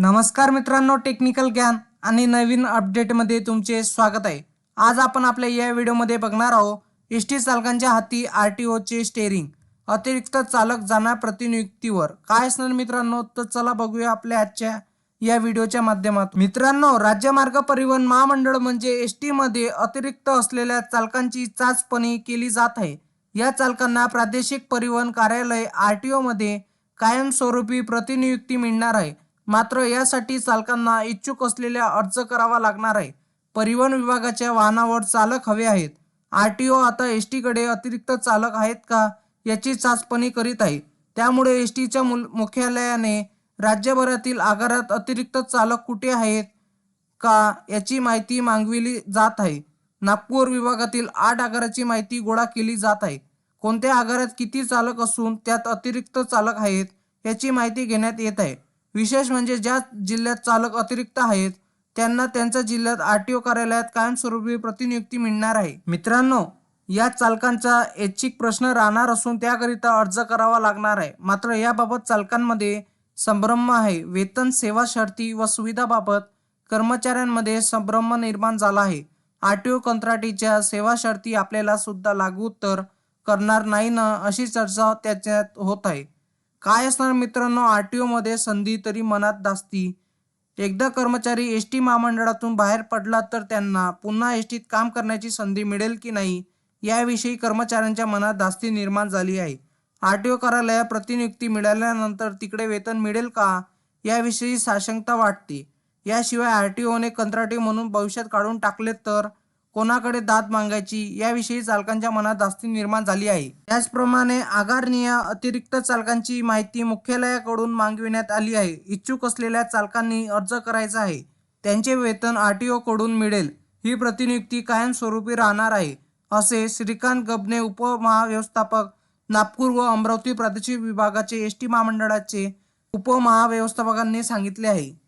नमस्कार मित्रांनो टेक्निकल ज्ञान आणि नवीन अपडेटमध्ये तुमचे स्वागत आहे. आज आपण आपल्या या व्हिडिओमध्ये बघणार आहोत एस टी चालकांच्या हाती आर टी ओचे स्टेअरिंग अतिरिक्त चालक जाणार प्रतिनियुक्तीवर. काय असणार मित्रांनो? तर चला बघूया आपल्या आजच्या या व्हिडिओच्या माध्यमातून. मित्रांनो राज्य मार्ग परिवहन महामंडळ म्हणजे एस टीमध्ये अतिरिक्त असलेल्या चालकांची चाचपणी केली जात आहे. या चालकांना प्रादेशिक परिवहन कार्यालय आर टी ओमध्ये कायमस्वरूपी प्रतिनियुक्ती मिळणार आहे. मात्र यासाठी चालकांना इच्छुक असलेल्या अर्ज करावा लागणार आहे. परिवहन विभागाच्या वाहनावर चालक हवे आहेत. आर टी ओ आता एस टीकडे अतिरिक्त चालक आहेत का याची चाचपणी करीत आहे. त्यामुळे एस टीच्या मुख्यालयाने राज्यभरातील आगारात अतिरिक्त चालक कुठे आहेत का याची माहिती मागविली जात आहे. नागपूर विभागातील आठ आगाराची माहिती गोळा केली जात आहे. कोणत्या आगारात किती चालक असून त्यात अतिरिक्त चालक आहेत याची माहिती घेण्यात येत आहे. विशेष म्हणजे ज्या जिल्ह्यात चालक अतिरिक्त आहेत त्यांना त्यांच्या जिल्ह्यात आर टी ओ कार्यालयात कायमस्वरूपी प्रतिनियुक्ती मिळणार आहे. मित्रांनो या चालकांचा ऐच्छिक प्रश्न राहणार असून त्याकरिता अर्ज करावा लागणार आहे. मात्र याबाबत चालकांमध्ये संभ्रम आहे. वेतन सेवा शर्ती व सुविधाबाबत कर्मचाऱ्यांमध्ये संभ्रम निर्माण झाला आहे. आर टी ओ कंत्राटीच्या सेवा शर्ती आपल्याला सुद्धा लागू तर करणार नाही ना अशी चर्चा त्याच्यात होत आहे. काय असणार मित्रांनो? आर टी ओमध्ये संधी तरी मनात दासती. एकदा कर्मचारी एस टी महामंडळातून बाहेर पडला तर त्यांना पुन्हा एस टीत काम करण्याची संधी मिळेल की नाही? याविषयी कर्मचाऱ्यांच्या मनात दास्ती निर्माण झाली आहे. आर टी ओ कार्यालयात प्रतिनियुक्ती मिळाल्यानंतर तिकडे वेतन मिळेल का? याविषयी साशंकता वाटते. याशिवाय आर टी ओने कंत्राटी म्हणून भविष्यात काढून टाकले तर? कोणाकडे दाद मागायची याविषयी चालकांच्या मनात जास्ती निर्माण झाली आहे. त्याचप्रमाणे आगारणीय अतिरिक्त चालकांची माहिती मुख्यालयाकडून मागविण्यात आली आहे. इच्छुक असलेल्या चालकांनी अर्ज करायचा आहे. त्यांचे वेतन आर टी ओकडून मिळेल. ही प्रतिनियुक्ती कायमस्वरूपी राहणार आहे असे श्रीकांत गबने उपमहाव्यवस्थापक नागपूर व अमरावती प्रादेशिक विभागाचे एस टी महामंडळाचे उपमहाव्यवस्थापकांनी सांगितले आहे.